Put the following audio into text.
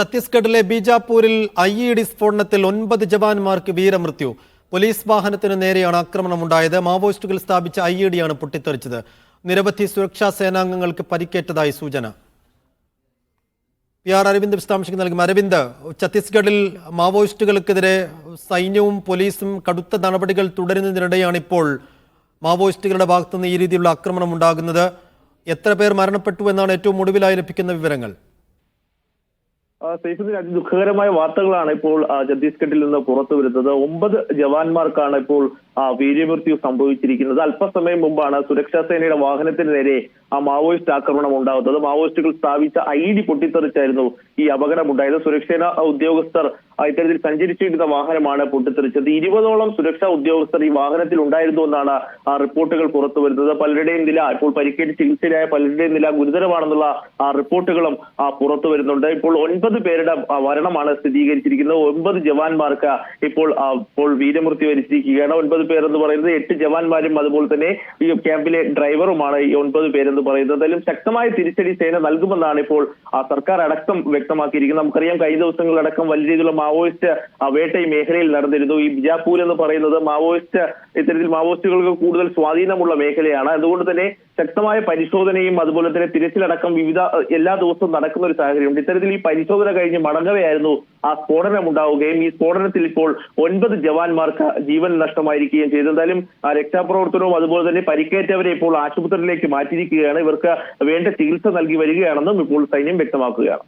ഛത്തീസ്ഗഡിലെ ബീജാപൂരിൽ I E D സ്ഫോടനത്തിൽ ഒൻപത് ജവാന്മാർക്ക് വീരമൃത്യു. പോലീസ് വാഹനത്തിന് നേരെയാണ് ആക്രമണമുണ്ടായത്. മാവോയിസ്റ്റുകൾ സ്ഥാപിച്ച ഐ ഇ ഡിയാണ് പൊട്ടിത്തെറിച്ചത്. നിരവധി സുരക്ഷാ സേനാംഗങ്ങൾക്ക് പരിക്കേറ്റതായി സൂചന. പി ആർ അരവിന്ദ് വിശദാംശങ്ങൾ നൽകും. അരവിന്ദ് ഛത്തീസ്ഗഡിൽ മാവോയിസ്റ്റുകൾക്കെതിരെ സൈന്യവും പോലീസും കടുത്ത നടപടികൾ തുടരുന്നതിനിടെയാണ് ഇപ്പോൾ മാവോയിസ്റ്റുകളുടെ ഭാഗത്തുനിന്ന് ഈ രീതിയിലുള്ള ആക്രമണം ഉണ്ടാകുന്നത്. എത്ര പേർ മരണപ്പെട്ടു എന്നാണ് ഏറ്റവും ഒടുവിലായി ലഭിക്കുന്ന വിവരങ്ങൾ? ആ, അതി ദുഃഖകരമായ വാർത്തകളാണ് ഇപ്പോൾ ഛത്തീസ്ഗഡിൽ നിന്ന് പുറത്തു വരുന്നത്. ഒമ്പത് ജവാന്മാർക്കാണ് ഇപ്പോൾ വീര്യമൃത്യു സംഭവിച്ചിരിക്കുന്നത്. അല്പസമയം മുമ്പാണ് സുരക്ഷാ സേനയുടെ വാഹനത്തിന് നേരെ ആ മാവോയിസ്റ്റ് ആക്രമണം ഉണ്ടാകുന്നത്. മാവോയിസ്റ്റുകൾ സ്ഥാപിച്ച ഐ ഡി പൊട്ടിത്തെറിച്ചായിരുന്നു ഈ അപകടമുണ്ടായത്. സുരക്ഷാ ഉദ്യോഗസ്ഥർ ഇത്തരത്തിൽ സഞ്ചരിച്ചിരുന്ന വാഹനമാണ് പൊട്ടിത്തെറിച്ചത്. ഇരുപതോളം സുരക്ഷാ ഉദ്യോഗസ്ഥർ ഈ വാഹനത്തിൽ ഉണ്ടായിരുന്നു എന്നാണ് ആ റിപ്പോർട്ടുകൾ പുറത്തു വരുന്നത് പലരുടെയും നില ഇപ്പോൾ പരിക്കേറ്റ് ചികിത്സയിലായ പലരുടെയും നില ഗുരുതരമാണെന്നുള്ള ആ റിപ്പോർട്ടുകളും പുറത്തു വരുന്നുണ്ട് ഇപ്പോൾ ഒൻപത് പേരുടെ മരണമാണ് സ്ഥിരീകരിച്ചിരിക്കുന്നത്. ഒൻപത് ജവാന്മാർക്ക് ഇപ്പോൾ ഇപ്പോൾ വീരമൃത്യു വരിച്ചിരിക്കുകയാണ്. ഒൻപത് പേർ എന്ന് പറയുന്നത് എട്ട് ജവാന്മാരും അതുപോലെ തന്നെ ഈ ക്യാമ്പിലെ ഡ്രൈവറുമാണ് ഈ ഒൻപത് പേരെന്ന് പറയുന്നത്. എന്തായാലും ശക്തമായ തിരിച്ചടി സേന നൽകുമെന്നാണ് ഇപ്പോൾ ആ, സർക്കാർ അടക്കം വ്യക്തമാക്കിയിരിക്കുന്നത്. നമുക്കറിയാം കഴിഞ്ഞ ദിവസങ്ങളടക്കം വലിയ രീതിയിലുള്ള മാവോയിസ്റ്റ് വേട്ട മേഖലയിൽ നടന്നിരുന്നു. ഈ ബിജാപൂർ എന്ന് പറയുന്നത് മാവോയിസ്റ്റ് ഇത്തരത്തിൽ മാവോയിസ്റ്റുകൾക്ക് കൂടുതൽ സ്വാധീനമുള്ള മേഖലയാണ്. അതുകൊണ്ട് തന്നെ ശക്തമായ പരിശോധനയും അതുപോലെ തന്നെ തിരച്ചിലടക്കം വിവിധ എല്ലാ ദിവസവും നടക്കുന്ന ഒരു സാഹചര്യമുണ്ട്. ഇത്തരത്തിൽ ഈ പരിശോധന കഴിഞ്ഞ് മടങ്ങവെയായിരുന്നു ആ സ്ഫോടനം ഉണ്ടാവുകയും ഈ സ്ഫോടനത്തിൽ ഇപ്പോൾ ഒൻപത് ജവാന്മാർക്ക് ജീവൻ നഷ്ടമായിരിക്കുകയും ചെയ്തു. എന്തായാലും ആ രക്ഷാപ്രവർത്തനവും അതുപോലെ തന്നെ പരിക്കേറ്റവരെ ഇപ്പോൾ ആശുപത്രിയിലേക്ക് മാറ്റിയിരിക്കുകയാണ്. ഇവർക്ക് വേണ്ട ചികിത്സ നൽകി വരികയാണെന്നും ഇപ്പോൾ സൈന്യം വ്യക്തമാക്കുകയാണ്.